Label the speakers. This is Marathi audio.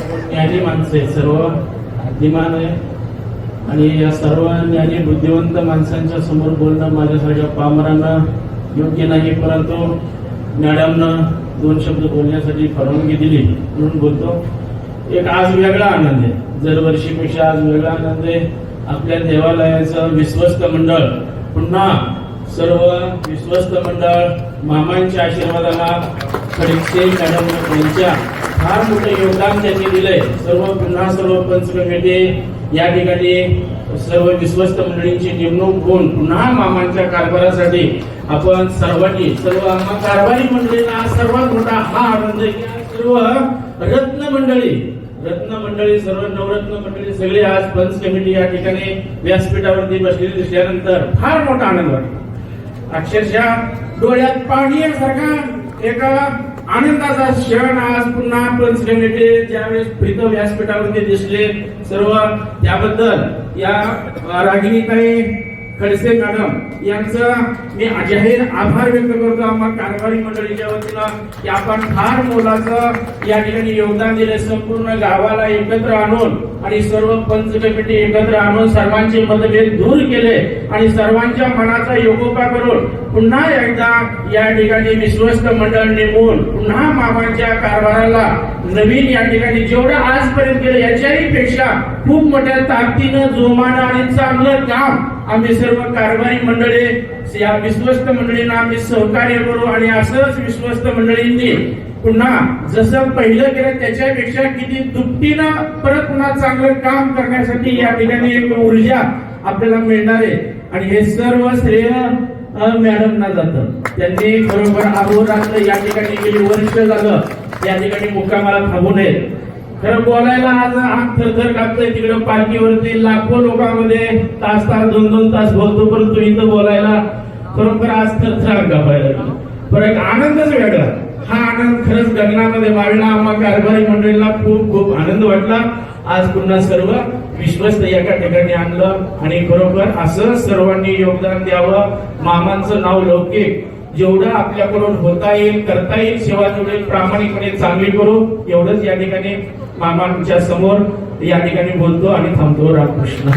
Speaker 1: ज्ञानी माणसं आहेत सर्व. बुद्धिमान आहे. आणि या सर्व ज्ञानी बुद्धिवंत माणसांच्या समोर बोलणं माझ्यासारख्या पामरांना योग्य नाही परंतु मॅडमनं दोन शब्द बोलण्यासाठी परवानगी दिली म्हणून बोलतो. एक आज वेगळा आनंद आहे. दरवर्षीपेक्षा आज वेगळा आनंद आहे. आपल्या देवालयाचं विश्वस्त मंडळ पुन्हा सर्व विश्वस्त मंडळ मामांच्या आशीर्वादाला खडसे मॅडम यांच्या फार मोठं योगदान त्यांनी दिलंय. सर्व पुन्हा सर्व पंच कमिटी या ठिकाणी सर्व विश्वस्त मंडळींची नेमणूक होऊन पुन्हा मामांच्या कारभारासाठी आपण सर्वांनी सर्व आम्हा कारभारी मंडळींना सर्वात मोठा हा आनंद आहे सर्व रत्न मंडळी रत्न मंडळी सर्व नवरत्न मंडळी सगळे आज पंच कमिटी या ठिकाणी व्यासपीठावरती बसलेली दिसल्यानंतर फार मोठा आनंद वाटतो. अक्षरशः डोळ्यात पाणी यासारखा एका आनंदाचा क्षण आज पुन्हा पंच कमिटी ज्यावेळेस प्रीतम व्यासपीठावरती दिसले. सर्व त्याबद्दल या रागिणीताई खडसे मॅडम यांचं मी जाहीर आभार व्यक्त करतो. आम्हा कारभारी मंडळीच्या वतीनं की आपण फार मोलाचं या ठिकाणी योगदान दिले संपूर्ण गावाला एकत्र आणून आणि सर्व पंच कमिटी एकत्र आणून सर्वांचे मतभेद दूर केले आणि सर्वांच्या मनाचा योगोपा करून पुन्हा एकदा या ठिकाणी विश्वस्त मंडळ नेमून पुन्हा मामांच्या कारभाराला नवीन या ठिकाणी जेवढं आजपर्यंत केलं याच्याही पेक्षा खूप मोठ्या ताकदीनं जोमानं आणि चांगलं काम आम्ही सर्व कारभारी मंडळी या विश्वस्त मंडळींना आम्ही सहकार्य करू आणि असंच विश्वस्त मंडळींनी पुन्हा जसं पहिलं केलं त्याच्यापेक्षा किती दुपटीनं परत पुन्हा चांगलं काम करण्यासाठी या ठिकाणी एक ऊर्जा आपल्याला मिळणार आहे. आणि हे सर्व श्रेय मॅडमना जातं. त्यांनी बरोबर अहोरात्र या ठिकाणी गेली वर्ष झालं. या ठिकाणी मुक्कामाला थांबू नये. खरं बोलायला आज आग थरथर कापतोय तिकडे पालखीवरती. लाखो लोकांमध्ये तास तास दोन दोन तास बोलतो परंतु इथं बोलायला खरोखर आज थरथर कापायला लागलं. पण एक आनंदच वेगळा. हा आनंद खरंच गगनामध्ये वाढला. आम्हा कारभारी मंडळीला खूप खूप आनंद वाटला. आज पुन्हा सर्व विश्वस्त एका ठिकाणी आणलं आणि खरोखर असं सर्वांनी योगदान द्यावं. मामांचं नाव लौकिक. जेवढं आपल्याकडून होता येईल करता येईल सेवा जेवढे प्रामाणिकपणे चांगली करू. एवढंच या ठिकाणी मामांच्या समोर या ठिकाणी बोलतो आणि थांबतो रामकृष्ण.